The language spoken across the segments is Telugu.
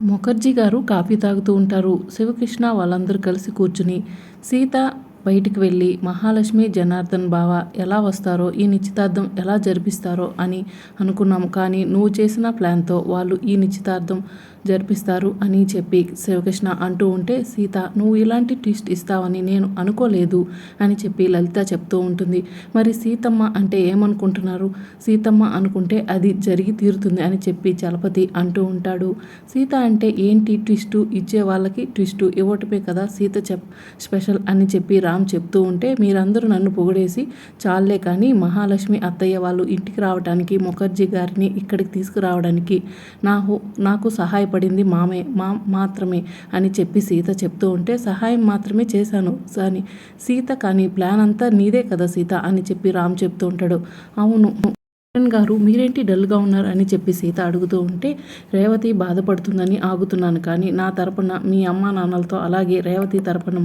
ముఖర్జీ గారు కాఫీ తాగుతూ ఉంటారు. శివకృష్ణ వాళ్ళందరూ కలిసి కూర్చుని సీత బయటికి వెళ్ళి మహాలక్ష్మి జనార్దన్ బావ ఎలా వస్తారో ఈ నిశ్చితార్థం ఎలా జరిపిస్తారో అని అనుకున్నాము కానీ నువ్వు చేసిన ప్లాన్తో వాళ్ళు ఈ నిశ్చితార్థం జరిపిస్తారు అని చెప్పి శివకృష్ణ అంటూ ఉంటే సీత నువ్వు ఇలాంటి ట్విస్ట్ ఇస్తావని నేను అనుకోలేదు అని చెప్పి లలిత చెప్తూ ఉంటుంది. మరి సీతమ్మ అంటే ఏమనుకుంటున్నారు? సీతమ్మ అనుకుంటే అది జరిగి తీరుతుంది అని చెప్పి చలపతి అంటూ ఉంటాడు. సీత అంటే ఏంటి ట్విస్టు? ఇచ్చే వాళ్ళకి ట్విస్టు ఇవ్వటమే కదా సీత చెప్ స్పెషల్ అని చెప్పి రా రామ్ చెప్తూ ఉంటే మీరందరూ నన్ను పొగిడేసి చాలే కానీ మహాలక్ష్మి అత్తయ్య వాళ్ళు ఇంటికి రావడానికి ముఖర్జీ గారిని ఇక్కడికి తీసుకురావడానికి నాకు నాకు సహాయపడింది మామే మా మాత్రమే అని చెప్పి సీత చెప్తూ ఉంటే సహాయం మాత్రమే చేశాను కానీ సీత కానీ ప్లాన్ అంతా నీదే కదా సీత అని చెప్పి రామ్ చెప్తూ ఉంటాడు. అవును కిరణ్ గారు మీరేంటి డల్గా ఉన్నారు? అని చెప్పి సీత అడుగుతూ ఉంటే రేవతి బాధపడుతుందని ఆగుతున్నాను. కానీ నా తరపున మీ అమ్మ నాన్నలతో అలాగే రేవతి తరపున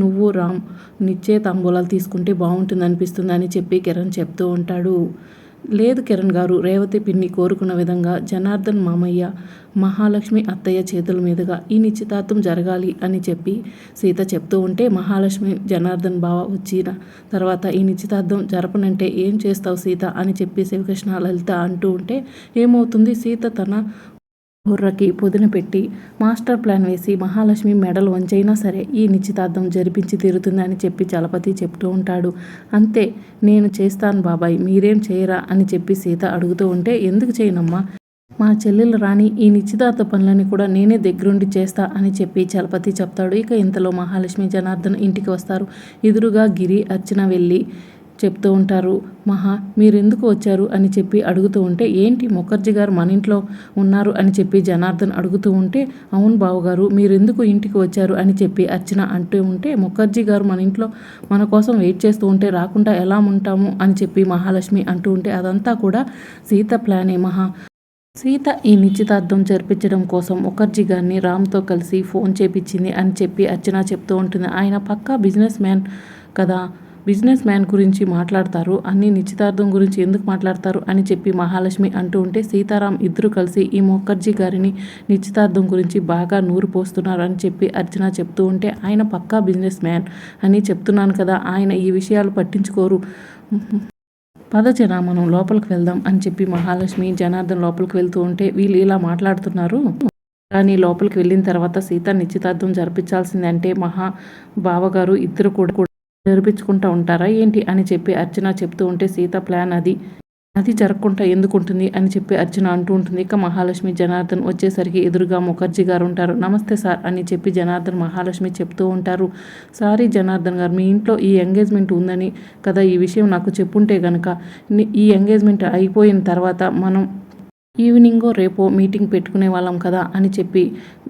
నువ్వు రామ్ నిచ్చే తాంబూలాలు తీసుకుంటే బాగుంటుంది అనిపిస్తుంది అని చెప్పి కిరణ్ చెప్తూ ఉంటాడు. లేదు కిరణ్ గారు రేవతి పిన్ని కోరుకున్న విధంగా జనార్దన్ మామయ్య మహాలక్ష్మి అత్తయ్య చేతుల మీదుగా ఈ నిశ్చితార్థం జరగాలి అని చెప్పి సీత చెప్తూ ఉంటే మహాలక్ష్మి జనార్దన్ బావ వచ్చిన తర్వాత ఈ నిశ్చితార్థం జరపనంటే ఏం చేస్తావు సీత అని చెప్పి శివకృష్ణ లలిత అంటూ ఉంటే ఏమవుతుంది? సీత తన బుర్రకి పొదిన పెట్టి మాస్టర్ ప్లాన్ వేసి మహాలక్ష్మి మెడలు వంచైనా సరే ఈ నిశ్చితార్థం జరిపించి తీరుతుందని చెప్పి చలపతి చెప్తూ ఉంటాడు. అంతే నేను చేస్తాను బాబాయ్ మీరేం చేయరా అని చెప్పి సీత అడుగుతూ ఉంటే ఎందుకు చేయనమ్మా? మా చెల్లెలు రాణి ఈ నిశ్చితార్థ పనులని కూడా నేనే దగ్గరుండి చేస్తా అని చెప్పి చలపతి చెప్తాడు. ఇక ఇంతలో మహాలక్ష్మి జనార్దన్ ఇంటికి వస్తారు. ఎదురుగా గిరి అర్చన వెళ్ళి చెప్తూ ఉంటారు. మహా మీరెందుకు వచ్చారు? అని చెప్పి అడుగుతూ ఉంటే ఏంటి ముఖర్జీ గారు మన ఇంట్లో ఉన్నారు అని చెప్పి జనార్దన్ అడుగుతూ ఉంటే అవును బావగారు మీరెందుకు ఇంటికి వచ్చారు? అని చెప్పి అర్చన అంటూ ఉంటే ముఖర్జీ గారు మన ఇంట్లో మన కోసం వెయిట్ చేస్తూ ఉంటే రాకుండా ఎలా ఉంటాము? అని చెప్పి మహాలక్ష్మి అంటూ ఉంటే అదంతా కూడా సీత ప్లానే మహా. సీత ఈ నిశ్చితార్థం జరిపించడం కోసం ముఖర్జీ గారిని రామ్తో కలిసి ఫోన్ చేపించింది అని చెప్పి అర్చన చెప్తూ ఉంటుంది. ఆయన పక్కా బిజినెస్ మ్యాన్ కదా. బిజినెస్ మ్యాన్ గురించి మాట్లాడతారు? అన్ని నిశ్చితార్థం గురించి ఎందుకు మాట్లాడతారు? అని చెప్పి మహాలక్ష్మి అంటూ ఉంటే సీతారాం ఇద్దరు కలిసి ఈ ముఖర్జీ గారిని నిశ్చితార్థం గురించి బాగా నూరు పోస్తున్నారు అని చెప్పి అర్చన చెప్తూ ఉంటే ఆయన పక్కా బిజినెస్ మ్యాన్ అని చెప్తున్నాను కదా ఆయన ఈ విషయాలు పట్టించుకోరు. పద మనం లోపలికి వెళ్దాం అని చెప్పి మహాలక్ష్మి జనార్దన్ లోపలికి వెళ్తూ ఉంటే వీళ్ళు ఇలా మాట్లాడుతున్నారు. కానీ లోపలికి వెళ్ళిన తర్వాత సీత నిశ్చితార్థం జరిపించాల్సిందంటే మహా బావగారు ఇద్దరు కూడా కూడా జరిపించుకుంటా ఉంటారా? ఏంటి అని చెప్పి అర్చన చెప్తూ ఉంటే సీత ప్లాన్ అది. అది జరగకుండా ఎందుకుంటుంది అని చెప్పి అర్చన అంటూ ఉంటుంది. ఇక మహాలక్ష్మి జనార్దన్ వచ్చేసరికి ఎదురుగా ముఖర్జీ గారు ఉంటారు నమస్తే సార్ అని చెప్పి జనార్దన్ మహాలక్ష్మి చెప్తూ ఉంటారు. సారీ జనార్దన్ గారు మీ ఇంట్లో ఈ ఎంగేజ్మెంట్ ఉందని కదా ఈ విషయం నాకు చెప్పుంటే గనక. ఈ ఎంగేజ్మెంట్ అయిపోయిన తర్వాత మనం ఈవినింగో రేపో మీటింగ్ పెట్టుకునే వాళ్ళం కదా అని చెప్పి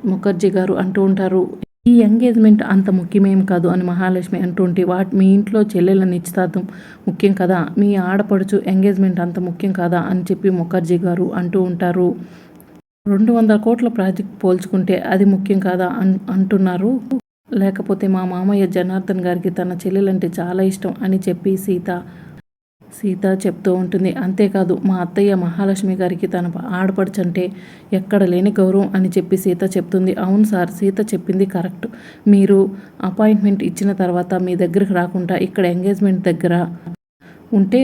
ముఖర్జీ గారు అంటూ ఉంటారు. ఈ ఎంగేజ్మెంట్ అంత ముఖ్యమేం కాదు అని మహాలక్ష్మి అంటుంటే వాటి? మీ ఇంట్లో చెల్లెల నిశ్చితార్థం ముఖ్యం కదా? మీ ఆడపడుచు ఎంగేజ్మెంట్ అంత ముఖ్యం కాదా? అని చెప్పి ముఖర్జీ గారు అంటూ ఉంటారు. రెండు వందల కోట్ల ప్రాజెక్ట్ పోల్చుకుంటే అది ముఖ్యం కాదా అన్ అంటున్నారు. లేకపోతే మా మామయ్య జనార్దన్ గారికి తన చెల్లెలంటే చాలా ఇష్టం అని చెప్పి సీత సీత చెప్తూ ఉంటుంది. అంతేకాదు మా అత్తయ్య మహాలక్ష్మి గారికి తన ఆడపడుచంటే ఎక్కడ లేని గౌరవం అని చెప్పి సీత చెప్తుంది. అవును సార్ సీత చెప్పింది కరెక్ట్. మీరు అపాయింట్మెంట్ ఇచ్చిన తర్వాత మీ దగ్గరికి రాకుండా ఇక్కడ ఎంగేజ్మెంట్ దగ్గర ఉంటే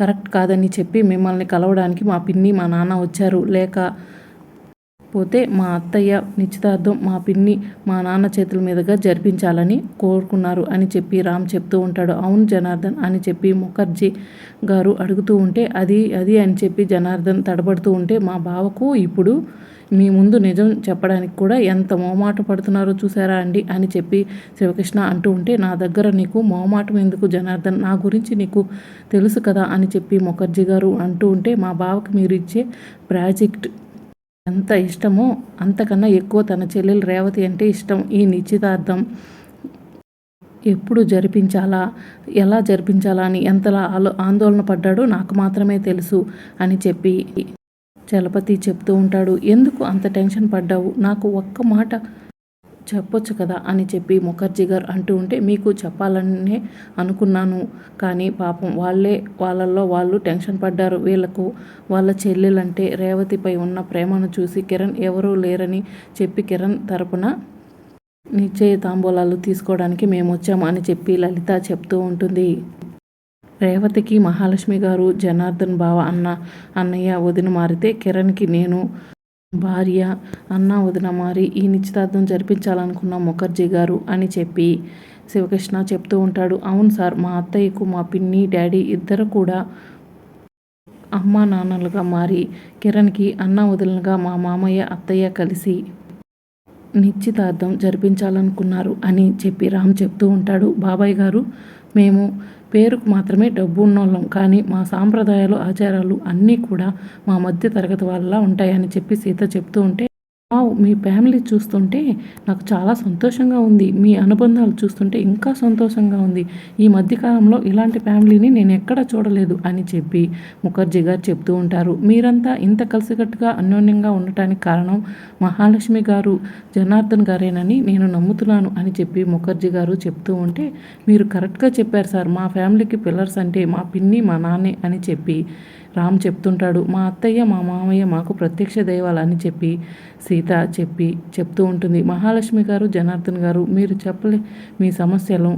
కరెక్ట్ కాదని చెప్పి మిమ్మల్ని కలవడానికి మా పిన్ని మా నాన్న వచ్చారు. లేక పోతే మా అత్తయ్య నిశ్చితార్థం మా పిన్ని మా నాన్న చేతుల మీదుగా జరిపించాలని కోరుకున్నారు అని చెప్పి రామ్ చెప్తూ ఉంటాడు. అవును జనార్దన్ అని చెప్పి ముఖర్జీ గారు అడుగుతూ ఉంటే అది అది అని చెప్పి జనార్దన్ తడబడుతూ ఉంటే మా బావకు ఇప్పుడు మీ ముందు నిజం చెప్పడానికి కూడా ఎంత మోమాట పడుతున్నారో చూసారా అండి అని చెప్పి శివకృష్ణ అంటూ ఉంటే నా దగ్గర నీకు మోమాటం ఎందుకు జనార్దన్? నా గురించి నీకు తెలుసు కదా అని చెప్పి ముఖర్జీ గారు అంటూ ఉంటే మా బావకు మీరు ఇచ్చే ప్రాజెక్ట్ ఎంత ఇష్టమో అంతకన్నా ఎక్కువ తన చెల్లెలు రేవతి అంటే ఇష్టం. ఈ నిశ్చితార్థం ఎప్పుడు జరిపించాలా? ఎలా జరిపించాలా అని ఎంతలా ఆలో ఆందోళన పడ్డాడో నాకు మాత్రమే తెలుసు అని చెప్పి చలపతి చెప్తూ ఉంటాడు. ఎందుకు అంత టెన్షన్ పడ్డావు? నాకు ఒక్క మాట చెప్పొచ్చు కదా అని చెప్పి ముఖర్జీ గారు అంటూ ఉంటే మీకు చెప్పాలనే అనుకున్నాను. కానీ పాపం వాళ్ళే వాళ్ళల్లో వాళ్ళు టెన్షన్ పడ్డారు. వీళ్ళకు వాళ్ళ చెల్లెలంటే రేవతిపై ఉన్న ప్రేమను చూసి కిరణ్ ఎవరూ లేరని చెప్పి కిరణ్ తరపున నిశ్చయ తాంబూలాలు తీసుకోవడానికి మేము వచ్చాము అని చెప్పి లలిత చెప్తూ ఉంటుంది. రేవతికి మహాలక్ష్మి గారు జనార్దన్ బావ అన్న అన్నయ్య వదిన మారితే కిరణ్కి నేను భార్య అన్న వదిన మారి ఈ నిశ్చితార్థం జరిపించాలనుకున్న ముఖర్జీ గారు అని చెప్పి శివకృష్ణ చెప్తూ ఉంటాడు. అవును సార్ మా అత్తయ్యకు మా పిన్ని డాడీ ఇద్దరు కూడా అమ్మా నాన్నలుగా మారి కిరణ్కి అన్న వదినలుగా మా మామయ్య అత్తయ్య కలిసి నిశ్చితార్థం జరిపించాలనుకున్నారు అని చెప్పి రామ్ చెప్తూ ఉంటాడు. బాబాయ్ గారు మేము పేరుకు మాత్రమే డబ్బు ఉన్నోళ్ళం. కానీ మా సాంప్రదాయాలు ఆచారాలు అన్నీ కూడా మా మధ్య తరగతి వాళ్ళ ఉంటాయని చెప్పి సీత చెప్తూ ఉంటే వావ్ మీ ఫ్యామిలీ చూస్తుంటే నాకు చాలా సంతోషంగా ఉంది. మీ అనుబంధాలు చూస్తుంటే ఇంకా సంతోషంగా ఉంది. ఈ మధ్యకాలంలో ఇలాంటి ఫ్యామిలీని నేను ఎక్కడ చూడలేదు అని చెప్పి ముఖర్జీ గారు చెప్తూ ఉంటారు. మీరంతా ఇంత కలిసికట్టుగా అన్యోన్యంగా ఉండటానికి కారణం మహాలక్ష్మి గారు జనార్దన్ గారేనని నేను నమ్ముతున్నాను అని చెప్పి ముఖర్జీ గారు చెప్తూ ఉంటే మీరు కరెక్ట్గా చెప్పారు సార్. మా ఫ్యామిలీకి పిల్లర్స్ అంటే మా పిన్ని మా నాన్నే అని చెప్పి రామ్ చెప్తుంటాడు మా అత్తయ్య మా మామయ్య మాకు ప్రత్యక్ష దైవాలు అని చెప్పి సీత చెప్పి చెప్తూ ఉంటుంది. మహాలక్ష్మి గారు జనార్దన్ గారు మీరు చెప్పలే మీ సమస్యలు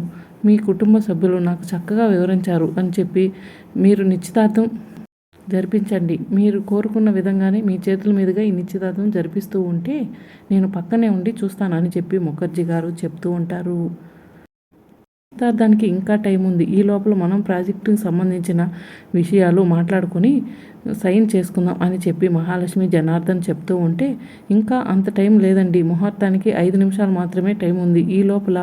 మీ కుటుంబ సభ్యులు నాకు చక్కగా వివరించారు అని చెప్పి మీరు నిశ్చితార్థం జరిపించండి. మీరు కోరుకున్న విధంగానే మీ చేతుల మీదుగా ఈ నిశ్చితార్థం జరిపిస్తూ ఉంటే నేను పక్కనే ఉండి చూస్తాను అని చెప్పి ముఖర్జీ గారు చెప్తూ ఉంటారు. దానికి ఇంకా టైం ఉంది. ఈ లోపల మనం ప్రాజెక్టుకి సంబంధించిన విషయాలు మాట్లాడుకొని సైన్ చేసుకుందాం అని చెప్పి మహాలక్ష్మి జనార్దన్ చెప్తూ ఉంటే ఇంకా అంత టైం లేదండి. ముహూర్తానికి ఐదు నిమిషాలు మాత్రమే టైం ఉంది. ఈ లోపల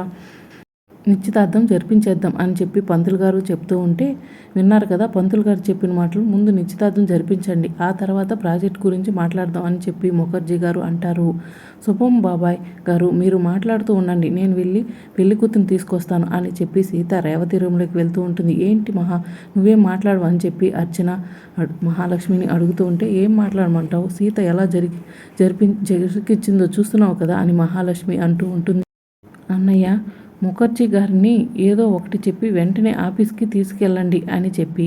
నిశ్చితార్థం జరిపించేద్దాం అని చెప్పి పంతులు గారు చెప్తూ ఉంటే విన్నారు కదా పంతులు గారు చెప్పిన మాటలు. ముందు నిశ్చితార్థం జరిపించండి. ఆ తర్వాత ప్రాజెక్ట్ గురించి మాట్లాడదాం అని చెప్పి ముఖర్జీ గారు అంటారు. శుభం బాబాయ్ గారు మీరు మాట్లాడుతూ ఉండండి. నేను వెళ్ళి పెళ్ళి కూతురు తీసుకొస్తాను అని చెప్పి సీత రేవతి రూమ్లోకి వెళ్తూ ఉంటుంది. ఏంటి మహా నువ్వేం మాట్లాడవు అని చెప్పి అర్చన మహాలక్ష్మిని అడుగుతూ ఉంటే ఏం మాట్లాడమంటావు? సీత ఎలా జరిగి జరిపి జరికిచ్చిందో చూస్తున్నావు కదా అని మహాలక్ష్మి అంటూ ఉంటుంది. అన్నయ్య ముఖర్జీ గారిని ఏదో ఒకటి చెప్పి వెంటనే ఆఫీస్కి తీసుకెళ్ళండి అని చెప్పి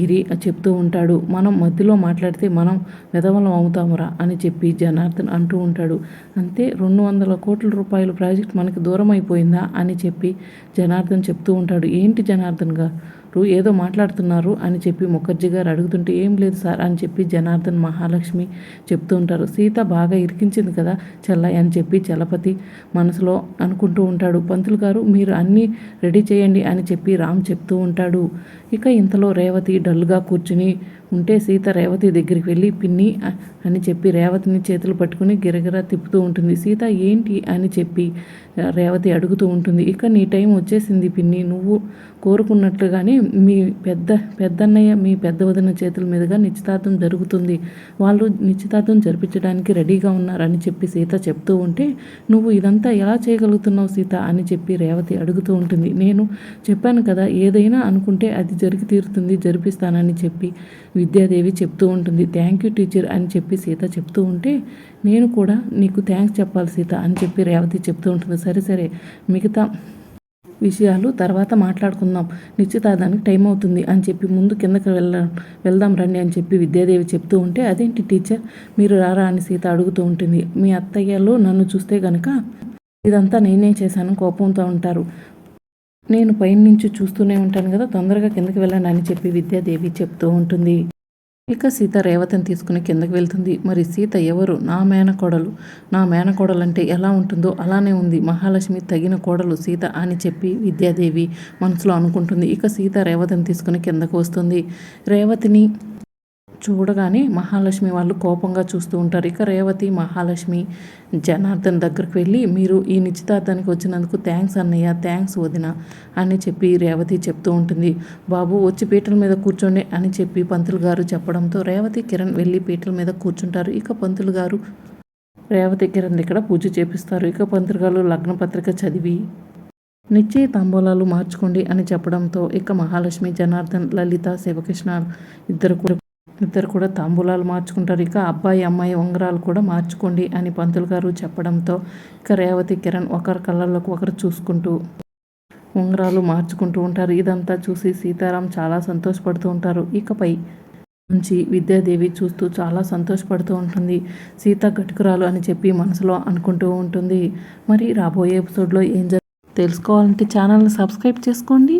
గిరి చెప్తూ ఉంటాడు. మనం మధ్యలో మాట్లాడితే మనం విధవలం అవుతామురా అని చెప్పి జనార్దన్ అంటూ ఉంటాడు. అంతే రెండు వందల కోట్ల రూపాయల ప్రాజెక్ట్ మనకి దూరం అయిపోయిందా అని చెప్పి జనార్దన్ చెప్తూ ఉంటాడు. ఏంటి జనార్దన్ గారు ఏదో మాట్లాడుతున్నారు అని చెప్పి ముఖర్జీ గారు అడుగుతుంటే ఏం లేదు సార్ అని చెప్పి జనార్దన్ మహాలక్ష్మి చెప్తూ ఉంటారు. సీత బాగా ఇరికించింది కదా చెల్లయ్య అని చెప్పి చలపతి మనసులో అనుకుంటూ ఉంటాడు. పంతులు గారు మీరు అన్నీ రెడీ చేయండి అని చెప్పి రామ్ చెప్తూ ఉంటాడు. ఇక ఇంతలో రేవతి డల్గా కూర్చుని ఉంటే సీత రేవతి దగ్గరికి వెళ్ళి పిన్ని అని చెప్పి రేవతిని చేతులు పట్టుకుని గిరగిరా తిప్పుతూ ఉంటుంది. సీత ఏంటి? అని చెప్పి రేవతి అడుగుతూ ఉంటుంది. ఇక నీ టైం వచ్చేసింది పిన్ని. నువ్వు కోరుకున్నట్లుగానే మీ పెద్ద పెద్దన్నయ్య మీ పెద్ద వదిన చేతుల మీదుగా నిశ్చితార్థం జరుగుతుంది. వాళ్ళు నిశ్చితార్థం జరిపించడానికి రెడీగా ఉన్నారని చెప్పి సీత చెప్తూ ఉంటే నువ్వు ఇదంతా ఎలా చేయగలుగుతున్నావు సీత? అని చెప్పి రేవతి అడుగుతూ ఉంటుంది. నేను చెప్పాను కదా ఏదైనా అనుకుంటే అది జరిగి తీరుతుంది జరిపిస్తానని చెప్పి విద్యాదేవి చెప్తూ ఉంటుంది థ్యాంక్ యూ టీచర్ అని చెప్పి సీత చెప్తూ ఉంటే నేను కూడా నీకు థ్యాంక్స్ చెప్పాలి సీత అని చెప్పి రేవతి చెప్తూ ఉంటుంది. సరే సరే మిగతా విషయాలు తర్వాత మాట్లాడుకుందాం. నిశ్చితార్థానికి టైం అవుతుంది అని చెప్పి ముందు కిందకి వెళ్ళ వెళ్దాం రండి అని చెప్పి విద్యాదేవి చెప్తూ ఉంటే అదేంటి టీచర్ మీరు రారా? అని సీత అడుగుతూ ఉంటుంది. మీ అత్తయ్యలు నన్ను చూస్తే గనక ఇదంతా నేనే చేశాను కోపంతో ఉంటారు నేను పైన నుంచి చూస్తూనే ఉంటాను కదా తొందరగా కిందకి వెళ్ళండి అని చెప్పి విద్యాదేవి చెప్తూ ఉంటుంది. ఇక సీత రేవతిని తీసుకుని కిందకి వెళ్తుంది. మరి సీత ఎవరు? నా మేనకోడలు. నా మేనకోడలు అంటే ఎలా ఉంటుందో అలానే ఉంది. మహాలక్ష్మి తగిన కోడలు సీత అని చెప్పి విద్యాదేవి మనసులో అనుకుంటుంది. ఇక సీత రేవతిని తీసుకుని కిందకు వస్తుంది. రేవతిని చూడగానే మహాలక్ష్మి వాళ్ళు కోపంగా చూస్తూ ఉంటారు. ఇక రేవతి మహాలక్ష్మి జనార్దన్ దగ్గరికి వెళ్ళి మీరు ఈ నిశ్చితార్థానికి వచ్చినందుకు థ్యాంక్స్ అన్నయ్య థ్యాంక్స్ వదిన అని చెప్పి రేవతి చెప్తూ ఉంటుంది. బాబు వచ్చి పీటల మీద కూర్చోండి అని చెప్పి పంతులు గారు చెప్పడంతో రేవతి కిరణ్ వెళ్ళి పీటల మీద కూర్చుంటారు. ఇక పంతులు గారు రేవతి కిరణ్ ఇక్కడ పూజ చేపిస్తారు. ఇక పంతులు గారు లగ్న పత్రిక చదివి నిశ్చయ తాంబూలాలు మార్చుకోండి అని చెప్పడంతో ఇక మహాలక్ష్మి జనార్దన్ లలిత శివకృష్ణ ఇద్దరు కూడా ఇద్దరు కూడా తాంబూలాలు మార్చుకుంటారు. ఇక అబ్బాయి అమ్మాయి ఉంగరాలు కూడా మార్చుకోండి అని పంతులు గారు చెప్పడంతో ఇక రేవతి కిరణ్ ఒకరి కళ్ళల్లోకి ఒకరు చూసుకుంటూ ఉంగరాలు మార్చుకుంటూ ఉంటారు. ఇదంతా చూసి సీతారాం చాలా సంతోషపడుతూ ఉంటారు. ఇకపై నుంచి విద్యాదేవి చూస్తూ చాలా సంతోషపడుతూ ఉంటుంది. సీత గటుకురాలు అని చెప్పి మనసులో అనుకుంటూ ఉంటుంది. మరి రాబోయే ఎపిసోడ్లో ఏం జరుగుతుంది తెలుసుకోవాలంటే ఛానల్ని సబ్స్క్రైబ్ చేసుకోండి.